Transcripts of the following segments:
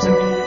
Jackson.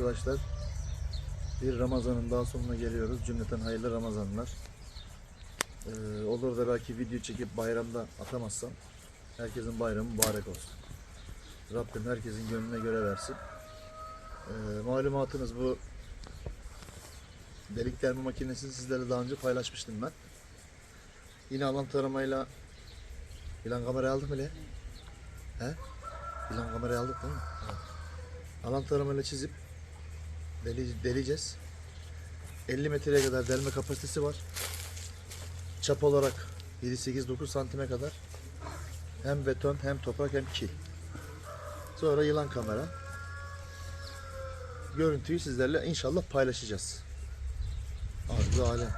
Arkadaşlar. Bir Ramazan'ın daha sonuna geliyoruz. Cümleten hayırlı Ramazanlar. Ee, olur da belki video çekip bayramda atamazsam herkesin bayramı mübarek olsun. Rabbim herkesin gönlüne göre versin. Ee, malumatınız bu delik delme makinesini sizlerle daha önce paylaşmıştım ben. Yine alan taramayla İlan kamerayı aldık mı? He? Plan kamerayı aldık değil mi? Evet. Alan taramayla çizip deli, deleceğiz. 50 metreye kadar delme kapasitesi var. Çap olarak 7-8-9 santime kadar hem beton hem toprak hem kil. Sonra yılan kamera. Görüntüyü sizlerle inşallah paylaşacağız. Arzu alem.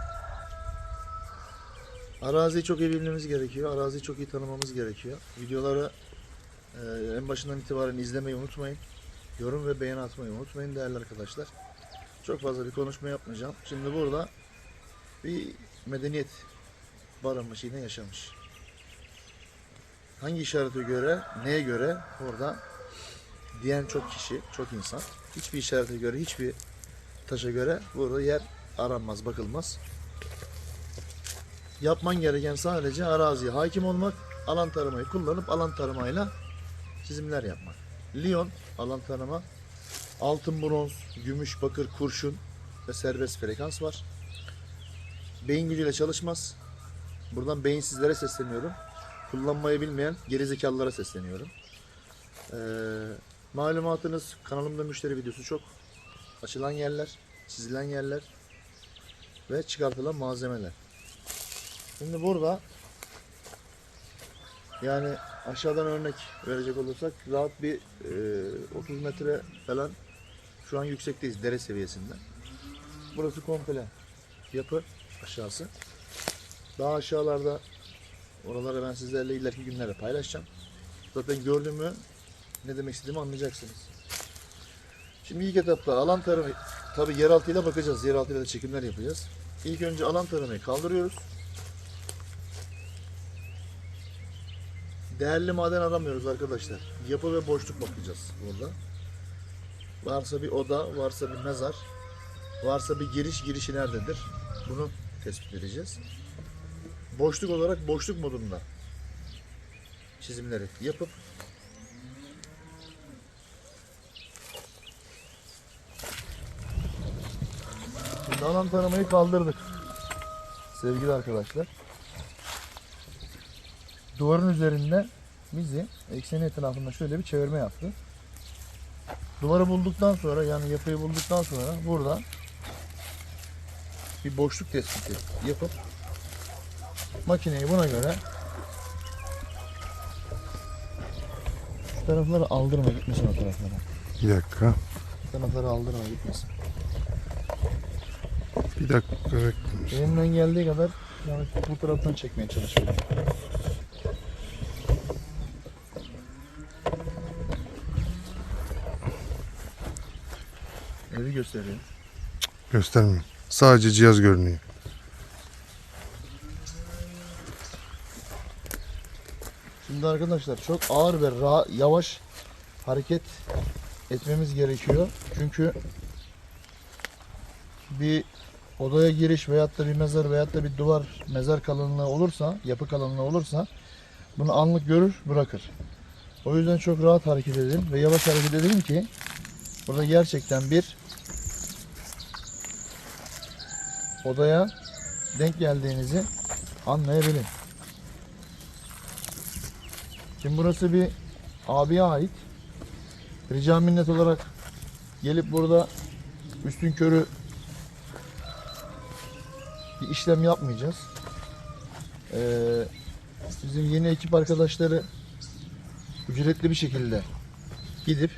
Araziyi çok iyi bilmemiz gerekiyor. Araziyi çok iyi tanımamız gerekiyor. Videoları ee, en başından itibaren izlemeyi unutmayın. Yorum ve beğeni atmayı unutmayın değerli arkadaşlar. Çok fazla bir konuşma yapmayacağım. Şimdi burada bir medeniyet barınmış yine yaşamış. Hangi işarete göre, neye göre orada diyen çok kişi, çok insan. Hiçbir işarete göre, hiçbir taşa göre burada yer aranmaz, bakılmaz. Yapman gereken sadece araziye hakim olmak, alan taramayı kullanıp alan taramayla çizimler yapmak. Lyon alan tanıma, altın, bronz, gümüş, bakır, kurşun ve serbest frekans var. Beyin gücüyle çalışmaz. Buradan beyinsizlere sesleniyorum. Kullanmayı bilmeyen gerizekalılara sesleniyorum. Ee, malumatınız kanalımda müşteri videosu çok. Açılan yerler, çizilen yerler ve çıkartılan malzemeler. Şimdi burada yani aşağıdan örnek verecek olursak rahat bir e, 30 metre falan şu an yüksekteyiz dere seviyesinde. Burası komple yapı aşağısı. Daha aşağılarda oraları ben sizlerle ileriki günlerde paylaşacağım. Zaten gördüğümü ne demek istediğimi anlayacaksınız. Şimdi ilk etapta alan tarımı tabi yeraltıyla bakacağız. Yeraltıyla da çekimler yapacağız. İlk önce alan taramayı kaldırıyoruz. Değerli maden aramıyoruz arkadaşlar. Yapı ve boşluk bakacağız burada. Varsa bir oda, varsa bir mezar, varsa bir giriş, girişi nerededir? Bunu tespit edeceğiz. boşluk olarak boşluk modunda çizimleri yapıp Şimdi alan taramayı kaldırdık. Sevgili arkadaşlar. Duvarın üzerinde bizi ekseni etrafında şöyle bir çevirme yaptı. Duvarı bulduktan sonra yani yapıyı bulduktan sonra burada bir boşluk tespiti yapıp makineyi buna göre şu tarafları aldırma gitmesin o taraflara. Bir dakika. Bu tarafları aldırma gitmesin. Bir dakika bekle. Elimden geldiği kadar yani bu taraftan çekmeye çalışıyorum. Evi gösteriyor. Göstermiyor. Sadece cihaz görünüyor. Şimdi arkadaşlar çok ağır ve ra- yavaş hareket etmemiz gerekiyor. Çünkü bir odaya giriş veyahut da bir mezar veyahut da bir duvar mezar kalınlığı olursa, yapı kalınlığı olursa bunu anlık görür bırakır. O yüzden çok rahat hareket edin ve yavaş hareket edin ki burada gerçekten bir odaya denk geldiğinizi anlayabilin. Şimdi burası bir abiye ait. Rica minnet olarak gelip burada üstün körü bir işlem yapmayacağız. Ee, bizim yeni ekip arkadaşları ücretli bir şekilde gidip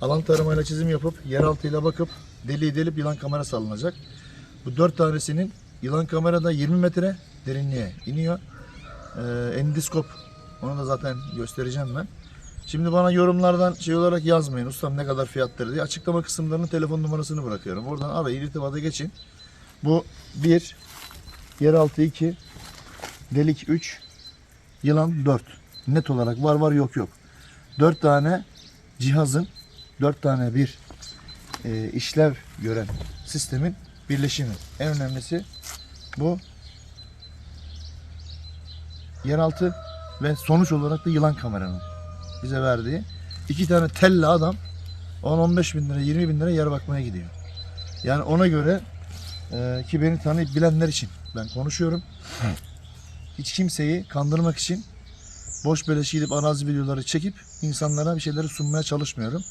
alan taramayla çizim yapıp yeraltıyla bakıp deliği delip yılan kamera salınacak. Bu dört tanesinin yılan kamerada 20 metre derinliğe iniyor. Ee, endiskop onu da zaten göstereceğim ben. Şimdi bana yorumlardan şey olarak yazmayın. Ustam ne kadar fiyattır diye. Açıklama kısımlarının telefon numarasını bırakıyorum. Oradan arayın irtibata geçin. Bu 1, yeraltı 2, delik 3, yılan 4. Net olarak var var yok yok. 4 tane cihazın 4 tane bir e, işlev gören sistemin birleşimi. En önemlisi bu yeraltı ve sonuç olarak da yılan kameranın bize verdiği iki tane telli adam 10-15 bin lira 20 bin lira yer bakmaya gidiyor. Yani ona göre e, ki beni tanıyıp bilenler için ben konuşuyorum. Hiç kimseyi kandırmak için boş beleş gidip arazi videoları çekip insanlara bir şeyleri sunmaya çalışmıyorum.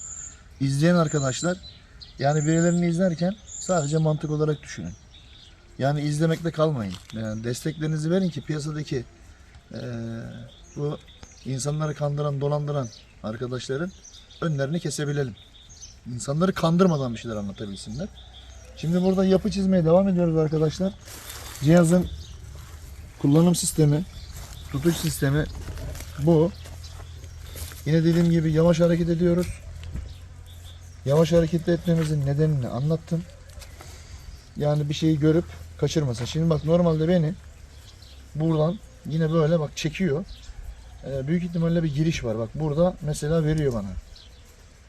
İzleyen arkadaşlar yani birilerini izlerken sadece mantık olarak düşünün. Yani izlemekle kalmayın. Yani desteklerinizi verin ki piyasadaki eee, bu insanları kandıran, dolandıran arkadaşların önlerini kesebilelim. İnsanları kandırmadan bir şeyler anlatabilsinler. Şimdi burada yapı çizmeye devam ediyoruz arkadaşlar. Cihazın kullanım sistemi, tutuş sistemi bu. Yine dediğim gibi yavaş hareket ediyoruz. Yavaş hareket etmemizin nedenini anlattım. Yani bir şeyi görüp kaçırmasın. Şimdi bak normalde beni buradan yine böyle bak çekiyor. Ee, büyük ihtimalle bir giriş var. Bak burada mesela veriyor bana.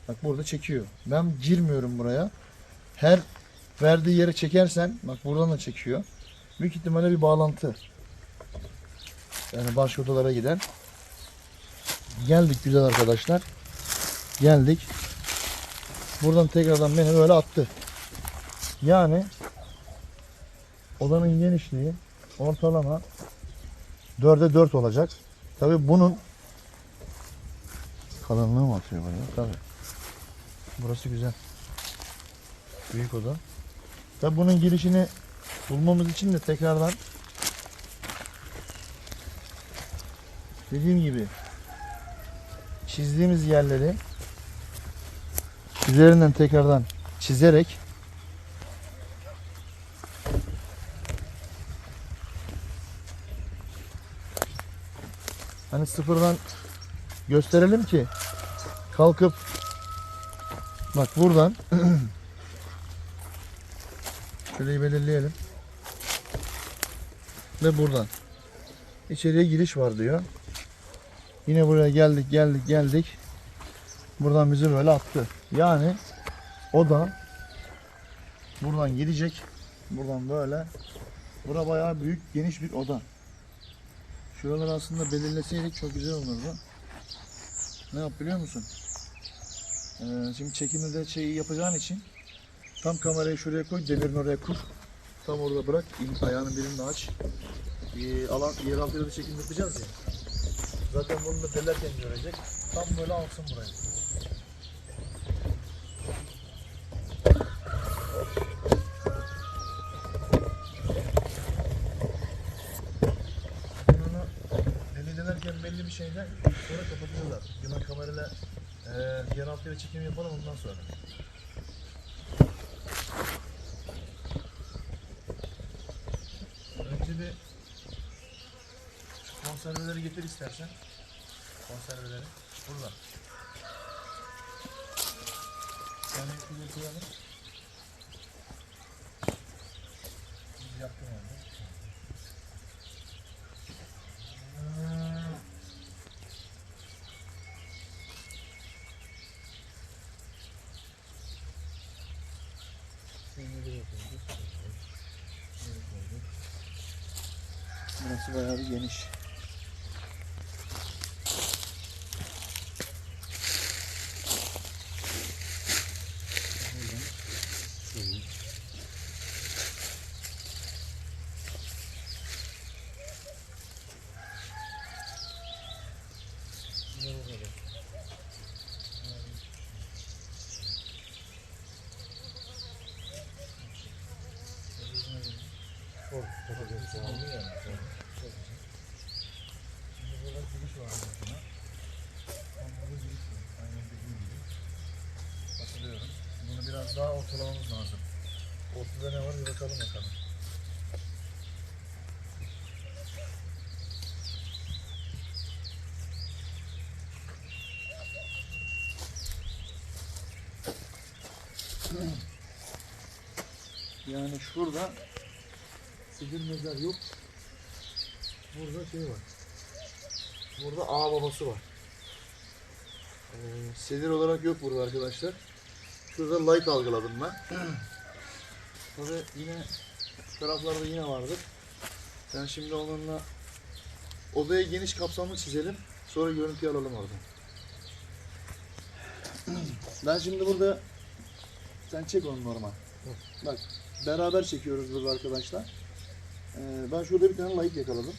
Bak burada çekiyor. Ben girmiyorum buraya. Her verdiği yere çekersen bak buradan da çekiyor. Büyük ihtimalle bir bağlantı. Yani başka odalara giden. Geldik güzel arkadaşlar. Geldik. Buradan tekrardan beni böyle attı. Yani odanın genişliği ortalama 4'e 4 olacak. Tabi bunun kalınlığı mı atıyor buraya? Tabi. Burası güzel. Büyük oda. Tabi bunun girişini bulmamız için de tekrardan dediğim gibi çizdiğimiz yerleri üzerinden tekrardan çizerek hani sıfırdan gösterelim ki kalkıp bak buradan şurayı belirleyelim ve buradan içeriye giriş var diyor. Yine buraya geldik geldik geldik. Buradan bizi böyle attı. Yani o da buradan gidecek. Buradan böyle. Bura bayağı büyük geniş bir oda. Şuraları aslında belirleseydik çok güzel olurdu. Ne yap biliyor musun? Ee, şimdi çekimde de şeyi yapacağın için tam kamerayı şuraya koy, demirin oraya kur. Tam orada bırak, ayağının birini aç. Ee, alan, yer altıyla da çekim yapacağız ya. Zaten bunu da delerken görecek. Tam böyle alsın buraya. Altıyla çekim yapalım ondan sonra. Önce bir konserveleri getir istersen. Konserveleri. Burada. Yani şuraya koyalım. Biz yaptım orada. Burası bayağı bir geniş. Şimdi burada giriş var mesela. Tam burada giriş var. Aynen dediğim gibi. Hatırlıyorum. Bunu biraz daha ortalamamız lazım. Ortada ne var bir bakalım bakalım. Yani şurada sivil mezar yok. Burada şey var. Burada ağ babası var. Ee, sedir olarak yok burada arkadaşlar. Şurada light algıladım ben. Tabi yine şu taraflarda yine vardır. Ben şimdi onunla odaya geniş kapsamlı çizelim. Sonra görüntü alalım oradan. Ben şimdi burada sen çek onu normal. Bak beraber çekiyoruz burada arkadaşlar. Ee, ben şurada bir tane light yakaladım.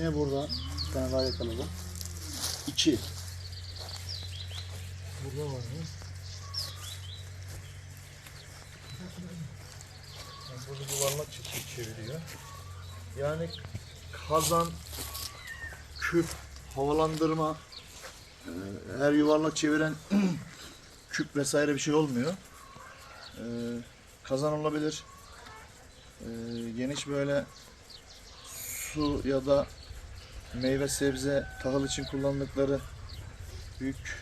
Yine burada bir tane daha yakaladım. İki. Burada var mı? Yani burada yuvarlak çe- çeviriyor. Yani kazan, küp, havalandırma, e, her yuvarlak çeviren küp vesaire bir şey olmuyor. E, kazan olabilir. E, geniş böyle su ya da meyve sebze tahıl için kullandıkları büyük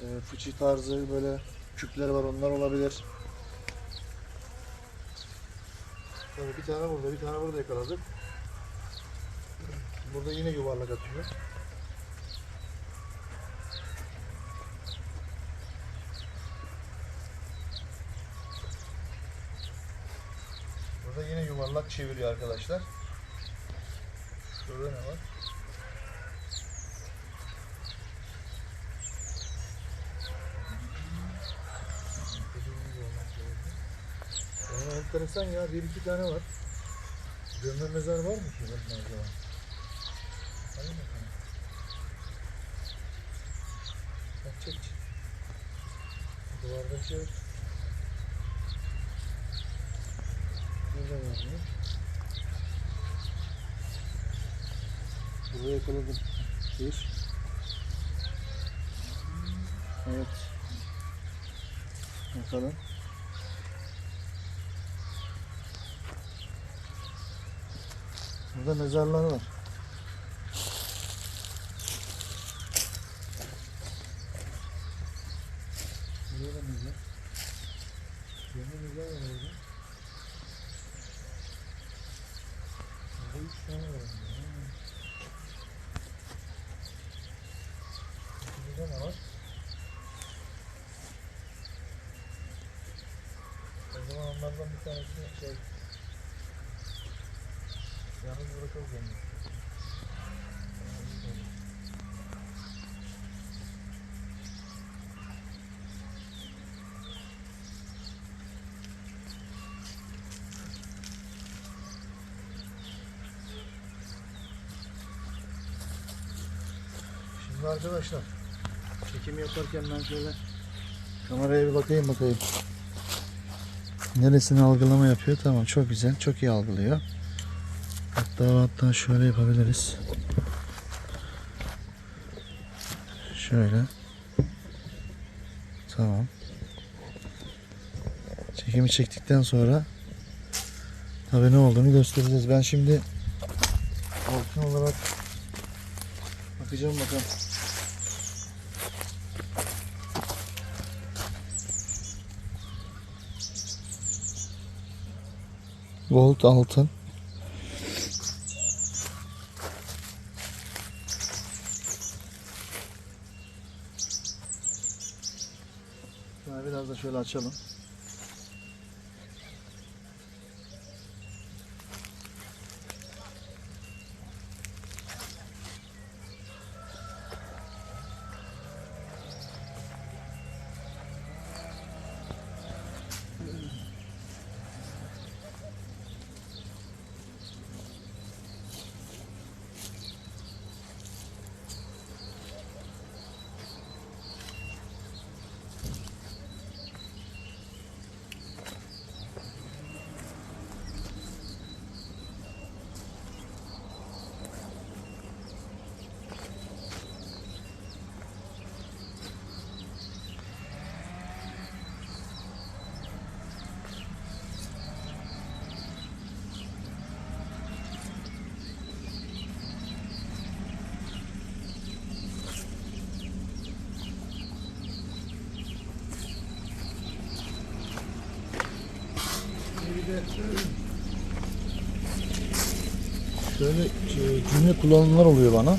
e, fıçı tarzı böyle küpler var onlar olabilir. Tabii bir tane burada bir tane burada yakaladık. Burada yine yuvarlak atıyor. Burada yine yuvarlak çeviriyor arkadaşlar. Şurada ne var? Yani enteresan ya bir iki tane var. Gömme mezar var mı ki bunun acaba? Hadi bakalım. Bak çek. çek. Duvarda şey yok. Burada var mı? Burada yakaladım. Bir. Evet. Bakalım. Burada mezarlar var. Burada da mezar. Gömü mezar var orada. Burada ne var? O zaman onlardan bir tanesi şey Yalnız bırakalım onu. Şimdi arkadaşlar çekim yaparken ben şöyle kameraya bir bakayım bakayım. Neresini algılama yapıyor? Tamam çok güzel. Çok iyi algılıyor. Hatta hatta şöyle yapabiliriz. Şöyle. Tamam. Çekimi çektikten sonra tabii ne olduğunu göstereceğiz. Ben şimdi altın olarak bakacağım bakalım. Gold altın. Biraz da şöyle açalım. Şöyle e, cümle kullanımlar oluyor bana.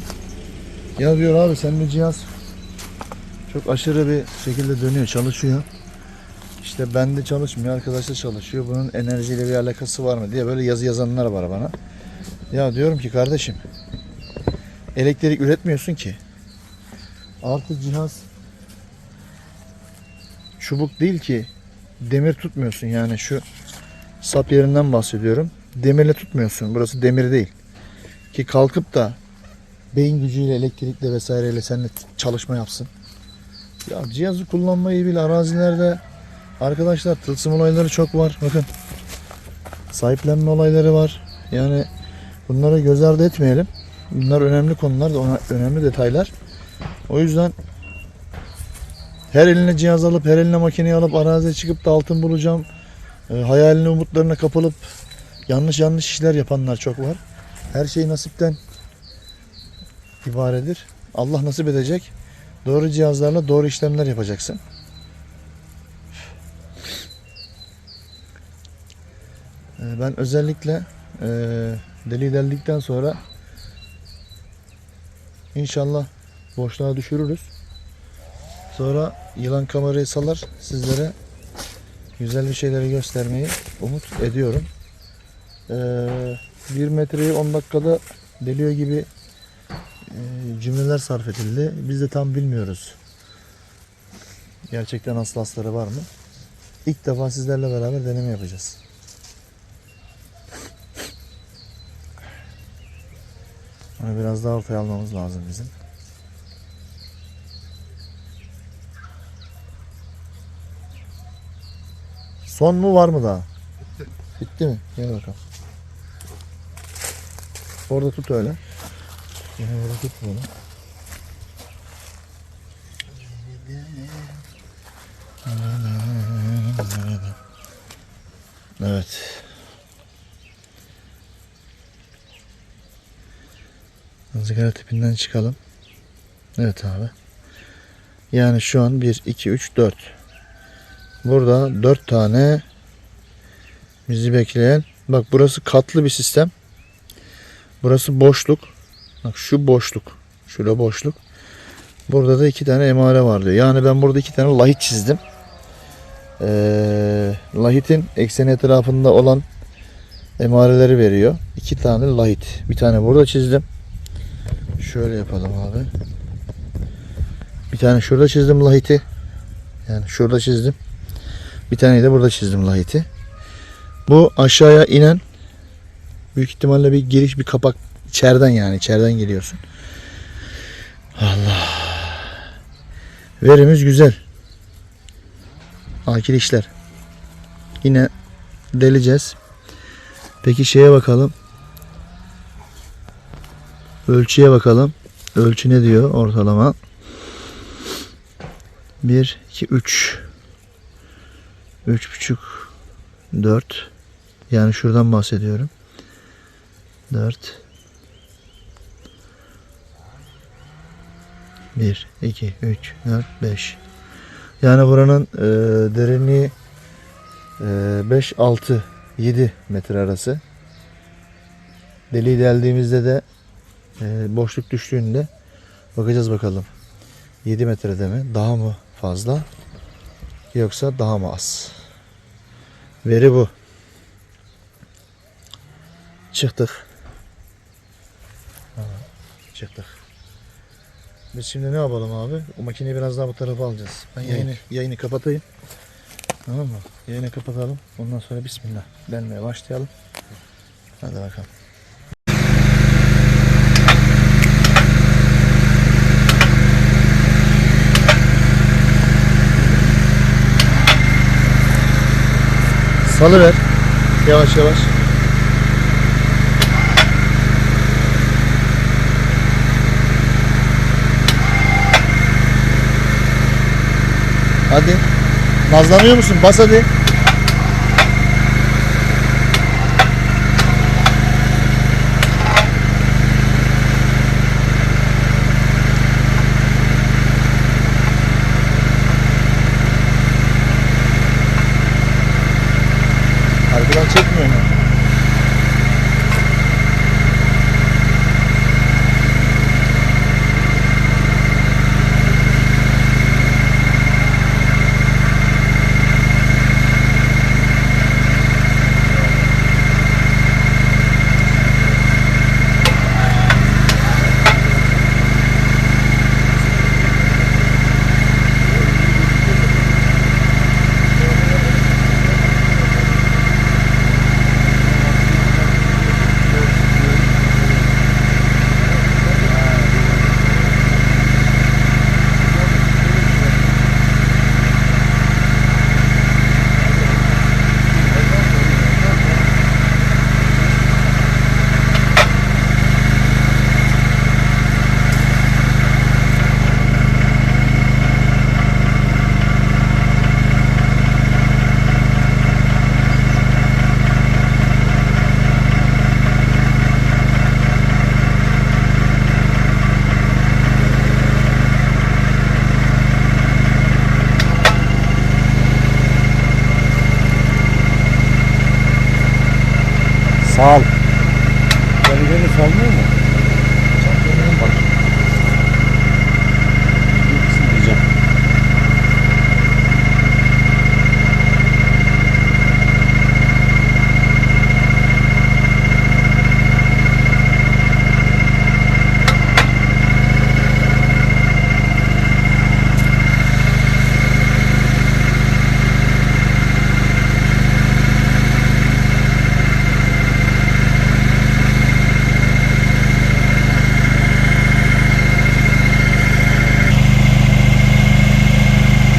Ya diyor abi senin bu cihaz çok aşırı bir şekilde dönüyor, çalışıyor. İşte bende çalışmıyor, arkadaşlar çalışıyor. Bunun enerjiyle bir alakası var mı diye böyle yazı yazanlar var bana. Ya diyorum ki kardeşim elektrik üretmiyorsun ki. Artı cihaz çubuk değil ki demir tutmuyorsun yani şu sap yerinden bahsediyorum. Demirle tutmuyorsun. Burası demir değil. Ki kalkıp da beyin gücüyle, elektrikle vesaireyle seninle çalışma yapsın. Ya cihazı kullanmayı bil. Arazilerde arkadaşlar tılsım olayları çok var. Bakın. Sahiplenme olayları var. Yani bunları göz ardı etmeyelim. Bunlar önemli konular, ona- önemli detaylar. O yüzden her eline cihaz alıp, her eline makineyi alıp araziye çıkıp da altın bulacağım. E, hayaline, umutlarına kapılıp yanlış yanlış işler yapanlar çok var. Her şey nasipten ibaredir. Allah nasip edecek. Doğru cihazlarla doğru işlemler yapacaksın. Ee, Ben özellikle e, deli deldikten sonra inşallah boşluğa düşürürüz. Sonra yılan kamerayı salar sizlere güzel bir şeyleri göstermeyi umut ediyorum. Ee, 1 metreyi 10 dakikada deliyor gibi e, cümleler sarf edildi. Biz de tam bilmiyoruz. Gerçekten aslı asları var mı? İlk defa sizlerle beraber deneme yapacağız. Onu biraz daha ortaya almamız lazım bizim. Son mu var mı daha? Bitti. Bitti mi? Gel bakalım. Orada tut öyle. Yine orada tut bunu. Evet. Izgara tipinden çıkalım. Evet abi. Yani şu an 1, 2, 3, 4. Burada 4 tane bizi bekleyen. Bak burası katlı bir sistem. Burası boşluk. Bak şu boşluk. Şurada boşluk. Burada da iki tane emare var diyor. Yani ben burada iki tane lahit çizdim. Ee, lahitin ekseni etrafında olan emareleri veriyor. İki tane lahit. Bir tane burada çizdim. Şöyle yapalım abi. Bir tane şurada çizdim lahiti. Yani şurada çizdim. Bir tane de burada çizdim lahiti. Bu aşağıya inen büyük ihtimalle bir giriş bir kapak içeriden yani içeriden geliyorsun. Allah. Verimiz güzel. Akil işler. Yine deleceğiz. Peki şeye bakalım. Ölçüye bakalım. Ölçü ne diyor ortalama? 1, 2, 3. 3,5 4 yani şuradan bahsediyorum. 4 1 2 3 4 5 yani buranın e, derinliği e, 5 6 7 metre arası. Deliği deldiğimizde de e, boşluk düştüğünde bakacağız bakalım. 7 metrede mi? Daha mı fazla? Yoksa daha mı az? Veri bu. Çıktık. Ha, çıktık. Biz şimdi ne yapalım abi? O makineyi biraz daha bu tarafa alacağız. Ben yayını, yayını kapatayım. Tamam mı? Yayını kapatalım. Ondan sonra bismillah. Delmeye başlayalım. Hadi bakalım. Salıver. Yavaş yavaş. Hadi. Nazlanıyor musun? Bas hadi. Çekmiyor mu? Sağ.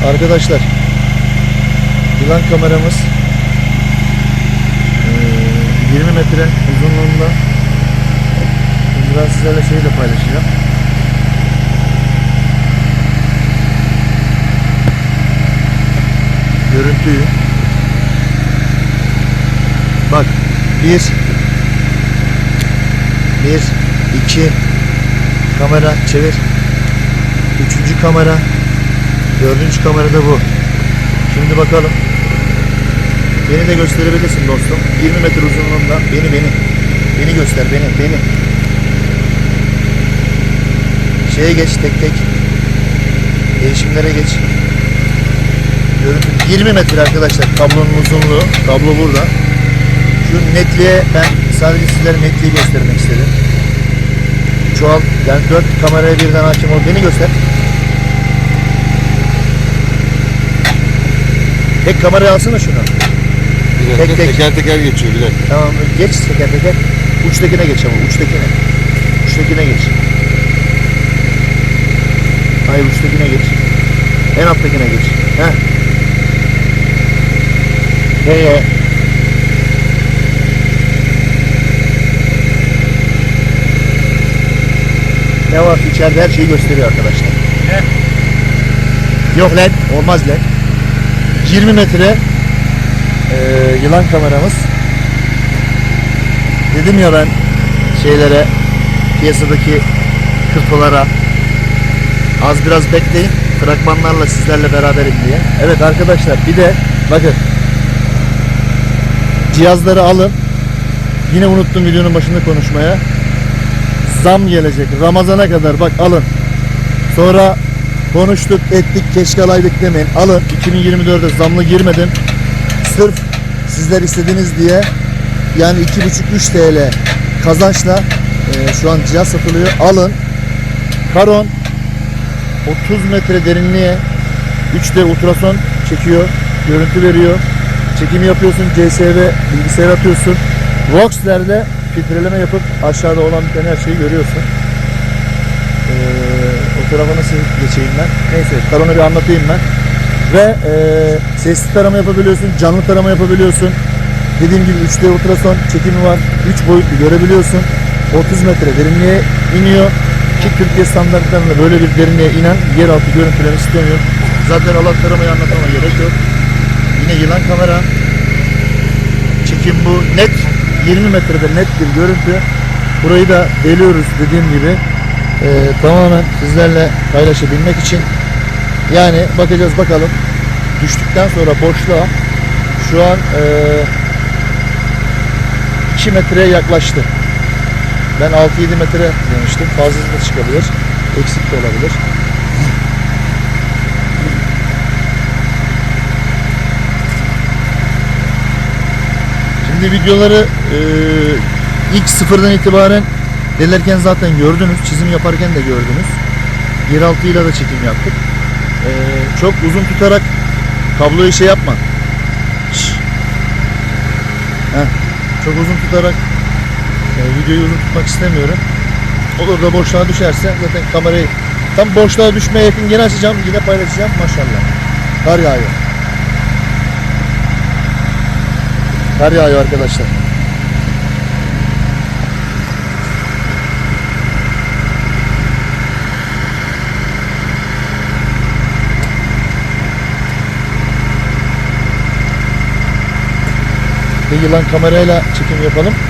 Arkadaşlar yılan kameramız eee, 20 metre uzunluğunda. Ben sizlerle şeyi de paylaşacağım. Görüntüyü. Bak bir bir iki kamera çevir. Üçüncü kamera Dördüncü kamerada bu. Şimdi bakalım. Beni de gösterebilirsin dostum. 20 metre uzunluğunda beni beni. Beni göster beni beni. şeye geç tek tek. Değişimlere geç. Görüntü 20 metre arkadaşlar kablonun uzunluğu. Kablo burada. Şu netliğe ben sadece sizlere netliği göstermek istedim. Çoğal yani 4 kameraya birden hakim ol. Beni göster. Tek kameraya alsana şunu. Bir Tek tek. teker teker geçiyor bir dakika. Tamam geç teker teker. Uçtakine geç ama uçtakine. Uçtakine geç. Hayır uçtakine geç. En alttakine geç. Heh. Heye. Ne var içeride her şeyi gösteriyor arkadaşlar. Yok lan olmaz lan. 20 metre eee, yılan kameramız. Dedim ya ben şeylere piyasadaki kırpılara az biraz bekleyin fragmanlarla sizlerle beraberim diye. Evet arkadaşlar bir de bakın cihazları alın. Yine unuttum videonun başında konuşmaya. Zam gelecek. Ramazana kadar bak alın. Sonra konuştuk ettik keşke alaydık demeyin. Alın 2024'de zamlı girmedim. Sırf sizler istediniz diye yani 2,5-3 TL kazançla e, şu an cihaz satılıyor. Alın. Karon 30 metre derinliğe 3D ultrason çekiyor. Görüntü veriyor. Çekimi yapıyorsun. CSV bilgisayar atıyorsun. Voxler'de filtreleme yapıp aşağıda olan bir tane her şeyi görüyorsun. Ee, tarafa nasıl geçeyim ben? Neyse Karon'u bir anlatayım ben. Ve e, sesli tarama yapabiliyorsun, canlı tarama yapabiliyorsun. Dediğim gibi 3D ultrason çekimi var. 3 boyutlu görebiliyorsun. 30 metre derinliğe iniyor. Ki Türkiye standartlarında böyle bir derinliğe inen yeraltı görüntüleri istemiyor. Zaten alan taramayı anlatmama gerek yok. Yine yılan kamera. Çekim bu. Net 20 metrede net bir görüntü. Burayı da deliyoruz dediğim gibi. Ee, tamamen sizlerle paylaşabilmek için yani bakacağız bakalım. Düştükten sonra boşluğa şu an eee 2 metreye yaklaştı. Ben 6-7 metre demiştim. Fazlası da çıkabilir. Eksik de olabilir. Şimdi videoları eee, ilk sıfırdan itibaren delerken zaten gördünüz. Çizim yaparken de gördünüz. Yeraltıyla da çekim yaptık. Eee, çok uzun tutarak kabloyu şey yapma. Çok uzun tutarak e, videoyu uzun tutmak istemiyorum. Olur da boşluğa düşerse zaten kamerayı tam boşluğa düşmeye yakın yine açacağım yine paylaşacağım maşallah. Kar yağıyor. Kar yağıyor arkadaşlar. Ve yılan kamerayla çekim yapalım.